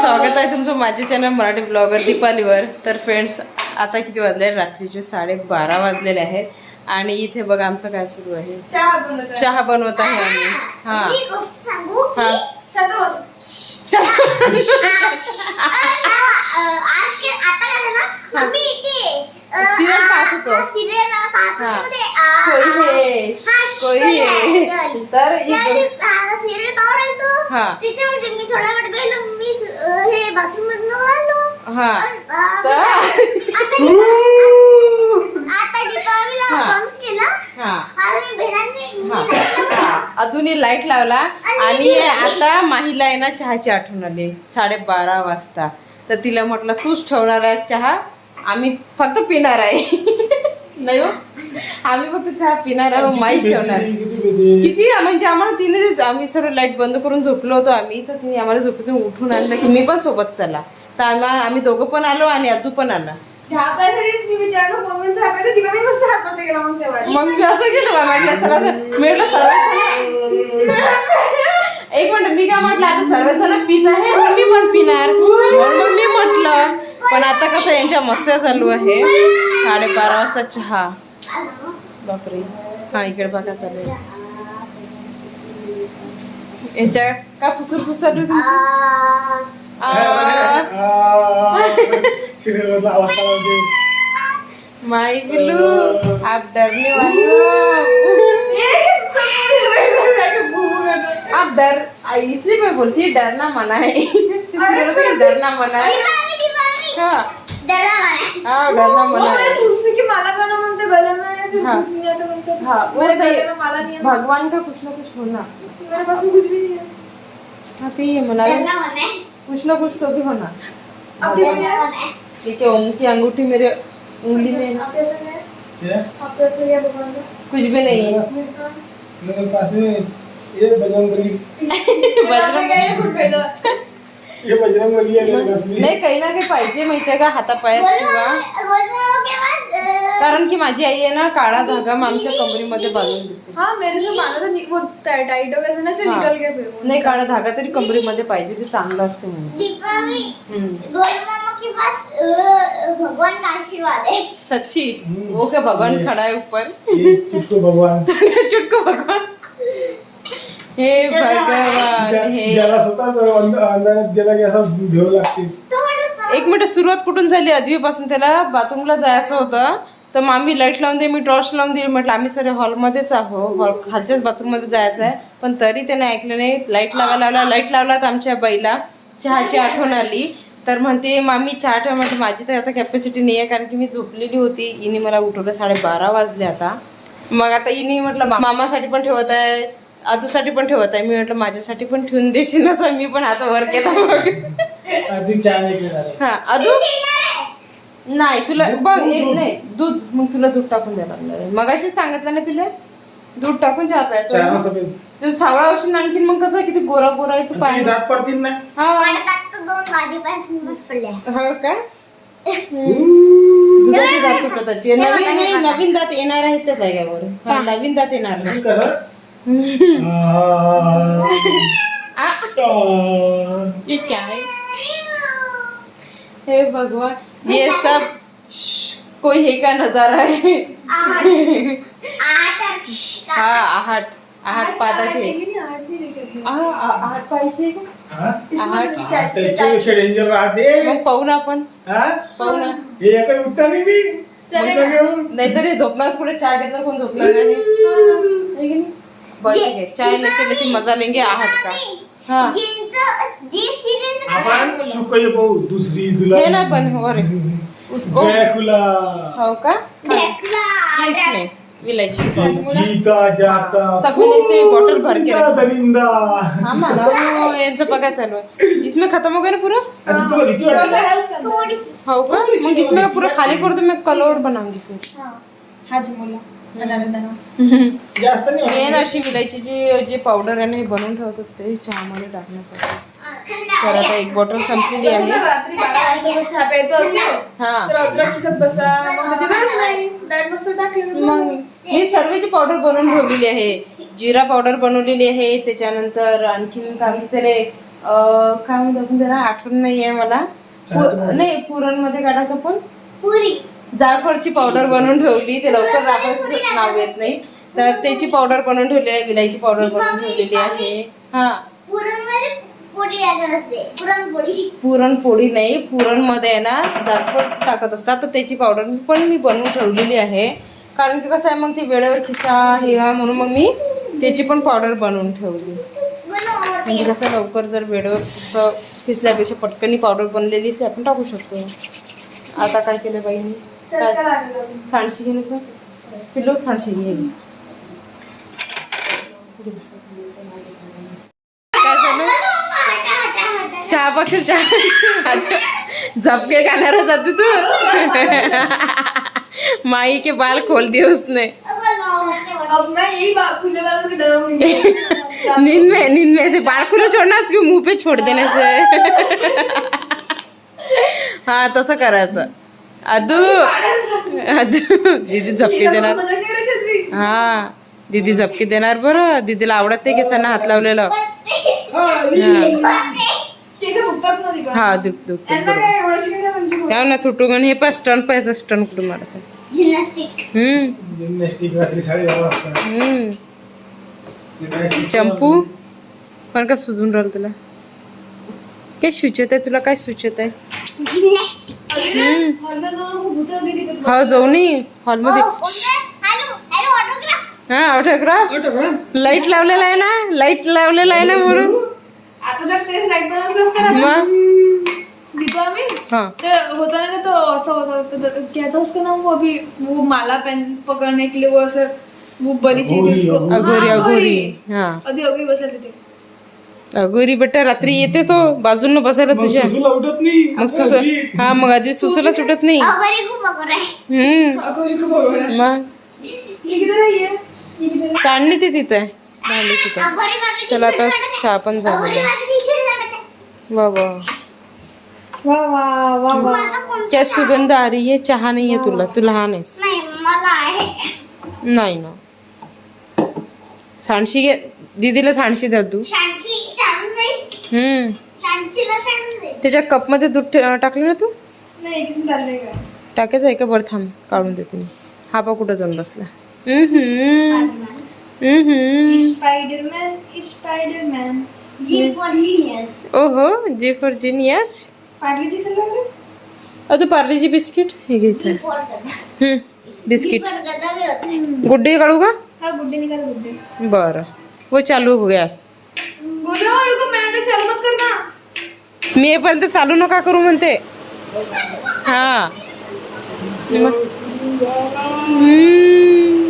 स्वागत आहे तुमचं माझे चॅनल मराठी ब्लॉगर दीपालीवर तर फ्रेंड्स आता किती वाजले रात्रीचे साडेबारा वाजलेले आहेत आणि इथे बघा आमचं काय सुरू आहे चहा बनवत आहे. चहा बनवत आहे आम्ही हा पाहत होतो. सिरियल पाहत. होतो. ते, कोई कोई. तर सिरियल मी थोडा वेळ गेलो मी हे बाथरूम मधून आलो. हा. तर आता दीपावलीला केला. आता मी. अजूनही लाइट लावला. आणि आता माहीला आहे ना चहाची आठवण आली. साडेबारा वाजता. तर तिला म्हटलं तूच ठेवणार आहे चहा? आम्ही फक्त पिणार आहे. नाही हो? आम्ही फक्त चहा पिणार आहे माहीच ठेवणार. किती म्हणजे आम्हाला तिने आम्ही सर्व लाइट बंद करून झोपलो होतो आम्ही तर तिने आम्हाला झोपेतून उठून आणलं की मी पण सोबत चला. तर आम्हा आम्ही दोघं पण आलो आणि अदू पण आला. चहा प्यायसाठी मी विचारलं कोण कोण चहा प्यायचं? तिला मी मस्त हात पडते गेला मग मी असं केलं बा, म्हटलं चला म्हटलं सर्व एक मिनिट मी काय म्हटलं आता सर्वजण पित आहे मी पण पिणार. मग मी म्हटलं पण आता कसं यांच्या मस्त्या चालू आहे. साडेबारा वाजता चहा. बापरे. हा इकडे बघा चालू आहे. यांच्या का फुसूर काढा होते. माई बिल्लू आप डरने वाले हो. आप डर इसलिए मैं बोलती हूँ डरना मना हूँ. डरना मना है. दीपावली. हाँ. हाँ डरना मना है तुलसी की माला बना म्हणते गले में हाँ। नहीं आता म्हणते हाँ वो सही। माला नहीं है भगवान का कुछ ना कुछ होना। मेरे पास कुछ भी नहीं है। हाँ तो ये मना कुछ ना कुछ तो भी होना। अब है। देखिए ओम की अंगूठी मेरे उंगली में है। है है कुछ भी नहीं है। मेरे पास में ये बजरंग- खुद बेटा है नाही काही ना काही पाहिजे माहितीये का? हातापायात किंवा कारण की माझी आई आहे ना काळा धागा आमच्या कमरीमध्ये बांधून देते. हाँ मेरे से माना था नि- वो टाइ- टाइट हो गया था ना से हाँ। निकल गया फिर वो. नाही काळा धागा तरी कमरीमध्ये पाहिजे ते चांगलं असते म्हणून. दीपावली हम्म. गोलमामा के पास अं, भगवान का आशीर्वाद है सच्ची. वो क्या भगवान खड़ा है ऊपर. ये चुटको भगवान. चुटको भगवान. हे भगवान हे. ज्याला स्वतःच अंधारात गेला की असं भेव लागते. एक मिनिट सुरुवात कुठून झाली? अद्वीपासून त्याला बाथरूमला जायचं होतं. तर मग आम्ही लाइट लावून दे मी टॉर्च लावून दिली म्हटलं आम्ही सर हॉलमध्येच आहो हॉल खालच्याच बाथरूममध्ये जायचं आहे. पण तरी त्याने ऐकलं नाही. लाइट लावायला लावला लाइट लावला तर आमच्या बाईला. चहाची आठवण आली. तर म्हणते मामी चहा ठेव. म्हणजे माझी तर आता कॅपॅसिटी नाही आहे कारण की मी झोपलेली होती. इनी मला उठवलं साडेबारा वाजले आता. मग आता इनी म्हटलं मामासाठी पण ठेवत आहे. आदूसाठी पण ठेवत आहे. मी म्हटलं माझ्यासाठी पण ठेवून देशील असं मी पण आता वर केला मग अधिक. हा अदू? नाही तुला बघ एक नाही दूध. मग तुला दूध टाकून द्यायला लागणार आहे. मगाशी सांगितलं ना पिले दूध टाकून चहा प्यायचा. तू सावळा औषध आणखीन मग कसं किती गोरा गोरा आहे तू पाणी. तुझे दात पडतील ना. हा. पडतात तर दोन गाडीपासून बस पडल्या हो का? दुधाचे दात तुटत नवीन नाही नवीन दात येणार आहेत त्या जाग्यावर हा नवीन दात येणार नाही ये क्या है हे भगवान ये सब कोई है का नजारा है हा आहट आहट पाहतात हे देखी नहीं आठ नहीं देखी आ- आ- आहट पाहिजे का हा? डेंजर राहते मग पाहू ना आपण हा? पाहू ना हे काही उठता नाही मी घेऊन. नाहीतर हे झोपणार कुठे चाय घेतलं कोण झोपणार नाही है की नाही? आहे चाय लेके लेके मज़ा लेंगे आहट का। हा। जे आपण शुकय पाहू दुसरी तुला हे ना पण हो उसको ड्रॅकुला। हो का? इसमें जीता। जाता से बॉटल भर के दरिंदा, हाँ यांचं बघा चालू आहे इसमें खत्म हो गया ना पूरा? थोड़ा वाटते है हो का? मग इसमें पूरा खाली कर दो मैं कलर बनाऊँगी फिर। हाँ। हाजमोला। अनारदाना जास्त नाही हे वाटत. ना अशी विलायची जी पावडर आहे ना हे बनवून ठेवत असते चहामध्ये टाकण्यासाठी. तर आता एक बॉटल संपलेली आहे. रात्री चहा प्यायचा असेल हा. तर अद्रक किसत बसा मग त्याची गरज नाही. डायरेक्ट मस्त टाकलं तर मग चालेल. मी सर्वेची पावडर बनवून ठेवलेली आहे. जिरा पावडर बनवलेली आहे. त्याच्यानंतर आणखीन काय म्हणते काय म्हणतो आपण त्याला आठवण नाही आहे मला नाही पुरणमध्ये काय टाकतो पण पुरी. जायफळची पावडर बनवून ठेवली. ते लवकर राखायचं नाव येत नाही. तर त्याची पावडर बनवून ठेवली आहे विलायची पावडर बनवून ठेवलेली आहे. हा. पुरणपोळी. नाही पुरणमध्ये आहे ना जायफळ टाकत असतात. तर त्याची पावडर पण मी बनवून ठेवलेली आहे. कारण की कसं आहे मग ती वेळेवर खिसा हे हा म्हणून मग मी त्याची पण पावडर बनवून ठेवली. म्हणजे कसं लवकर जर वेळेवर खिसल्यापेक्षा पटकनी पावडर बनलेली असली आपण टाकू शकतो. आता काय केलं बाईंनी काय सांडशी घेणे का किलो सांडशी घे काय झालं चहा पक्ष चहा झपके गाण्याला जाते तू। माई के बाल खोल दिए उसने। अब मैं यही खुले बालों से नींद में नींद में से बाल खुले छोड़ना उसके मुंह पे छोड़ देने से। हा तसं करायचं अदू अदू दीदी झपके देणार नाही. हा दीदी झपके देणार बरं दीदीला आवडत ते केसांना हात लावलेलं. हा दुख दुख त्या ना तुटून हे पण स्टन पाहिजे स्टन कुठून मारत चंपू पण का सुजून राहिलं तुला काय सुचत आहे तुला काय सुचत आहे हा जाऊ नये हॉलमध्ये. हॅलो हॅलो ऑटोग्राफ हा ऑटोग्राफ ऑटोग्राफ लाइट लावलेला आहे ना? लाइट लावलेला आहे ना म्हणून. आता जर तेच लाइट बनवलं असतं ना. मग? दीपा मी? हा. ते होता ना तो ऐसा होता क्या था उसका नाम वो अभी? वो माला पकड़ने के लिए वो ऐसे वो बनी चीज थी उसको अघोरी अघोरी. हा. अधी अभी बसले थे। अघोरी बेटा रात्री येते तो बाजून बसायला तुझ्या. सुसूला उठत नाही? मग सुस हा मग आधी सुसूला सुटत नाही. अगोरी अगोर आहे आहे. मग? ते तिथे. आहे भांडी तिथे. अगोरी चला आता चहा पण अगोरी झालेला आहे. वा क्या सुगंध आ रही है? चहा नाही आहे तुला. तू लहान आहेस. नाही मला आहे. नाही ना. सांडशी घे. दीदीला सांडशी द्या तू. शांची शांत नाही हम्म. त्याच्या कपमध्ये दूध ठे- टाकलं ना तू? टाकायचं आहे का? बरं थांब काढून देते मी. हा पा कुठं जाऊन बसला. ओहो जे फॉर जिनियस पार्ले जी खाल्लं का? अरे पार्लेजी बिस्किट? हे घ्यायचं बिस्किट. फॉर गदा भी होता है गुड्डे काढू का? हाँ गुड्डे निकाल गुड्डे. बरं. वो चालू हो गया। मैं तक चालू नका करू म्हणते। हा।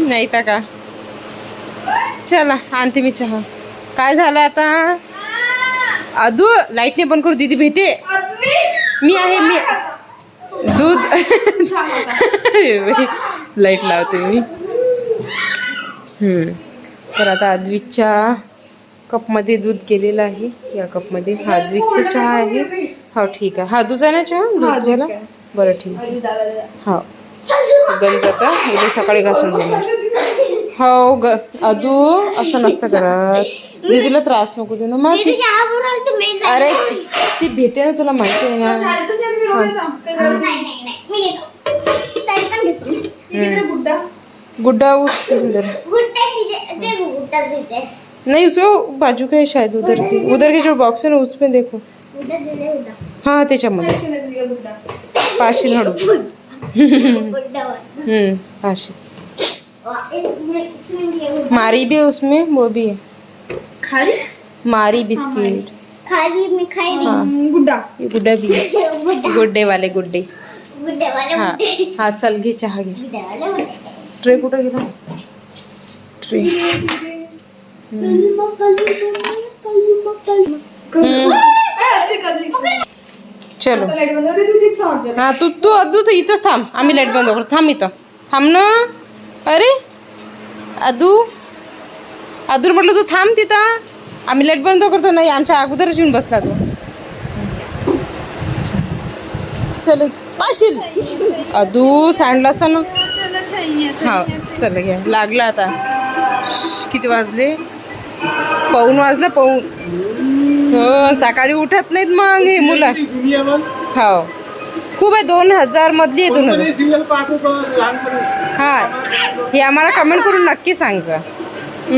नाही का? चला आणते मी चहा. काय झालं आता? अदू लाईटने बंद करू दीदी भेटे. मी आहे मी दूध लाइट लावते मी. हम्म. तर आता अद्विकच्या कपमध्ये दूध केलेलं आहे. या कपमध्ये हा अद्विकचा चहा आहे. हो ठीक आहे. हा तुझा ना चहा दूध घ्यायला बरं ठीक आहे. हो. गंज आता. उद्या सकाळी घासून देणार. हो ग अदू असं नसतं करत. दीदीला त्रास नको देऊ ना. मग दीदी ती चहा बनवलं तर मी जाईन. अरे ती भेटे ना तुला माहिती आहे ना. गुड्डा गुड्डा उस उधर गुट्टा तिथे ते गुट्टा तिथे नहीं उसको बाजू का है शायद उधर। की उधर के जो बॉक्स है ना उसमें देखो। उद्या दिले उद्या हाँ त्याच्यामध्ये इसके अंदर दिया गुड्डा पाशील हळू गुड्डावर हम्म पाशील वा, इसमें इसमें दिया गुड्डा मारी भी है उसमें वो भी है। खाली? मारी बिस्किट। खाली मी खाई नाही। हाँ। गुड्डा ये गुड्डा भी है। गुड्डा गुड्डे वाले गुड्डे। गुड्डेवाले हाँ गुड्डे। हाँ चल घे चहा घे गुड्डेवाले गुड्डे। ट्रे कुठं गेला हम्म, चलो. हा तू तू अदू तू इथंच थांब. आम्ही लाइट बंद करू. थांब इथं. थांब ना. अरे. अदू. अदूर म्हटलं तू थांब तिथं. आम्ही लाइट बंद करतो नाही आमच्या अगोदरच येऊन बसला तो. चल पाशील. अदू सांडला असता ना. हा चल घ्या लागला आता. किती वाजले? पाऊन वाजला पाऊन. हो सकाळी उठत नाहीत मग हे मुलं. हो खूप आहे दोन हजार मधली आहे दोन हजार. हा. हे आम्हाला कमेंट करून नक्की सांगचं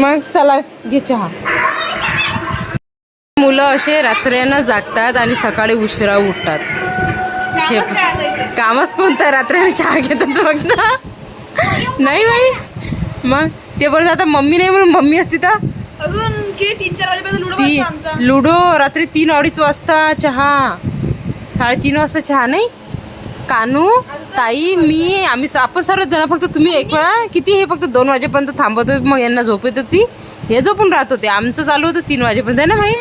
मग चला घे चहा मुलं असे रात्र्यानं जागतात आणि सकाळी उशिरा उठतात. इथे? कामच कोणतं? रात्रीने चहा घेतात फक्त नाही बाई. मग? ते बरं आता मम्मी नाही म्हणून मम्मी असती तर? अजून किती? तीन चार वाजेपर्यंत लुडो ती बसतो आमचा. लुडो रात्री तीन अडीच वाजता चहा. साडेतीन वाजता चहा नाही? कानू ताई मी आम्ही स- आपण सर्व जण फक्त तुम्ही एक वेळा किती हे फक्त दोन वाजेपर्यंत थांबत होते मग यांना झोप येत होती. हे झोपून राहत होते. आमचं चालू होतं तीन वाजेपर्यंत आहे ना भाई?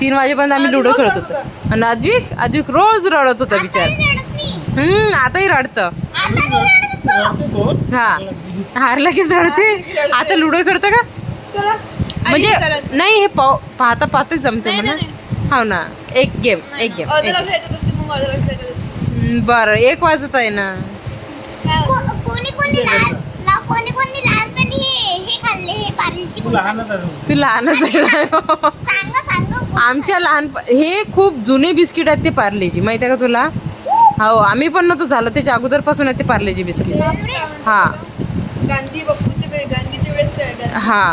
तीन वाजेपर्यंत आम्ही लुडो खेळत होतो. आणि अद्विक अद्विक रोज रडत होता बिचार. हम्म आताही रडतं. हा. हारला कीच रडते. आता लुडो खेळतं का? चला. म्हणजे. नाही हे पाव- पाहता पाहताच जमते म्हणा हो ना. एक गेम एक. गेम. बरं एक वाजत आहे ना. को- कोणी कोणी लहान ला- कोणी कोणी लहानपणी हे हे खाल्ले हे पार्लेची तू लहानच आहे. तू लहानच आहे ना. सांगा सांगा कोण- आमच्या लहान हे खूप जुने बिस्किट आहेत ते पार्लेजी. माहिती आहे का तुला? हो आम्ही पण नव्हतं झालं. त्याच्या अगोदरपासून आहेत ते पार्लेजी बिस्किट? हा. गांधी बाप्पूचे वे- गांधीच्या वेळेस काय गांधी- हा.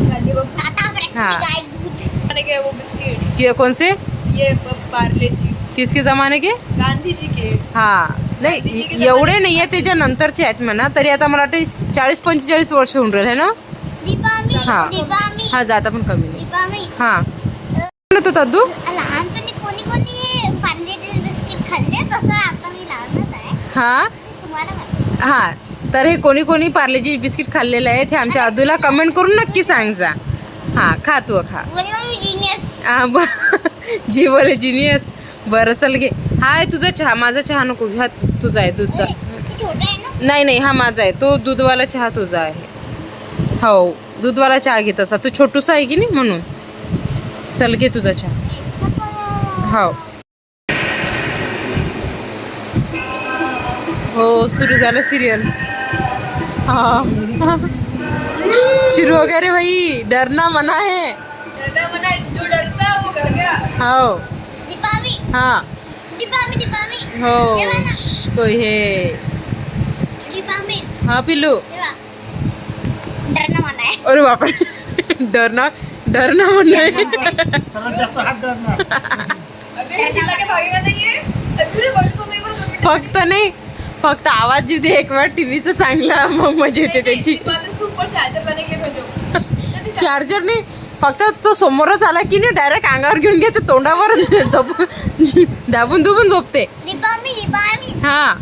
गांधी ब्रेड, हा. काय वो बिस्किट. कि- कौन से ये प- पार्ले जी किसके जमाने के? गांधी जी के. हा. नाही एवढे नाही आहे त्याच्या नंतरचे आहेत म्हणा. तरी आता मला वाटते चाळीस पंचेचाळीस वर्ष होऊन राहिले ना? दीपामी हा. दीपामी. हा जाता पण कमी नाही. दीपामी. हा. म्हणत होता तू? लहानपणी कोणी कोणी हे पार्लेचे बिस्किट खाल्ले तसं आता मी लहानच आहे. हा. तुम्हाला माहिती. हा. तर हे कोणी कोणी पार्लेजी बिस्किट खाल्लेले आहेत हे आमच्या अदूला कमेंट करून नक्की सांग जा. हा खा तू खा. हा, जी बरं जिनियस बरं चल घे. हा आहे तुझा चहा माझा चहा नको घ्या तुझा आहे दूध आहे नाही नाही हा माझा आहे. तो दूधवाला चहा तुझा आहे. हो दूधवाला चहा घेत असा तू छोटूसा आहे की नाही म्हणून? चल घे तुझा चहा. हो. हो सुरू झालं सिरियल हा। शुरू हो गया रे भाई। डरना मना है। दादा म्हणा जो डरता वो घर गया। हो। दीपामी हाँ। दीपामी दीपामी हो। तेव्हा ना. श्श, कोई है। दीपामी हाँ पिल्लू। तेव्हा डरणं मला आहे अरे बापरे डरना डरना म्हणणं आहे. सर्वात जास्त हात धरणार अबे हे चिल्ला के भागेगा नहीं है। एक्चुअली वर्ड को मेरे को दो मिनट फक्त नाही। फक्त आवाज जिथे एक वेळ टीव्हीचा चांगला मग मजा येते त्याची. ऊपर चार्जर लाने के लिए भेजो चार्जर नाही फक्त तो समोरच आला की नाही डायरेक्ट अंगावर घेऊन घेते तोंडावर दबून दाबून दुबून झोपते. हा.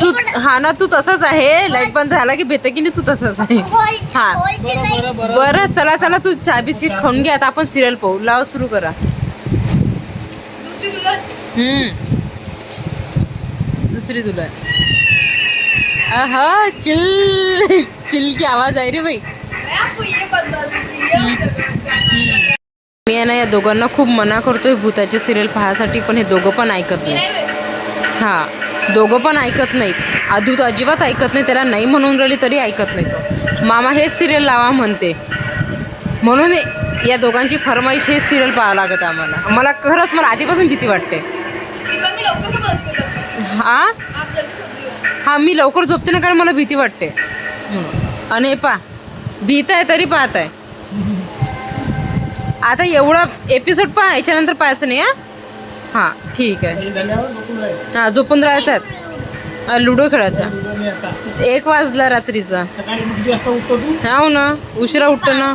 ते हा ना तू तसाच आहे. लाइट बंद झाला की भेटे की नाही तू तसाच आहे. हा. बरं चला चला तू चहा बिस्किट खाऊन घे. आता आपण सिरियल पाहू. लाव सुरू करा. हम्म. दुसरी दुल्हन आहा चिल चिल की आवाज आहे रे बाई. मी आहे ना या दोघांना खूप मना करतोय भूताची सिरियल पाहायसाठी पण हे दोघं पण ऐकत नाही हा दोघं पण ऐकत नाहीत. आधू तर अजिबात ऐकत नाही त्याला नाही म्हणून राहिली तरी ऐकत नाही मामा हेच सिरियल लावा म्हणते. म्हणून या दोघांची फरमाईश हेच सिरियल पाहावं लागत आम्हाला. मला खरंच मला आधीपासून भीती वाटते. हा? हा मी लवकर झोपते ना कारण मला भीती वाटते. आणि पा भीत आहे तरी पाहत आहे. आता एवढा एपिसोड पहा याच्यानंतर पाहायचं नाही हा? हां ठीक आहे. झोपून हां झोपून राहायचं अं, लुडो खेळायचा. एक वाजला रात्रीचा. हो ना उशिरा उठतो ना.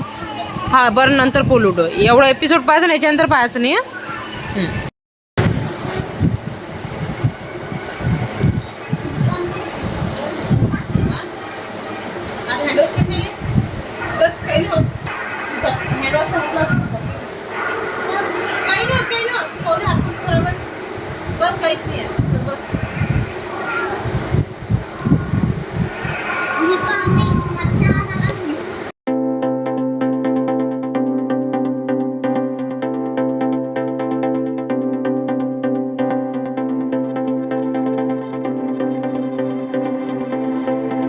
हा बरं नंतर पो लुडो एवढा एपिसोड पाहायचा ना याच्यानंतर पाहायचं नाही हा?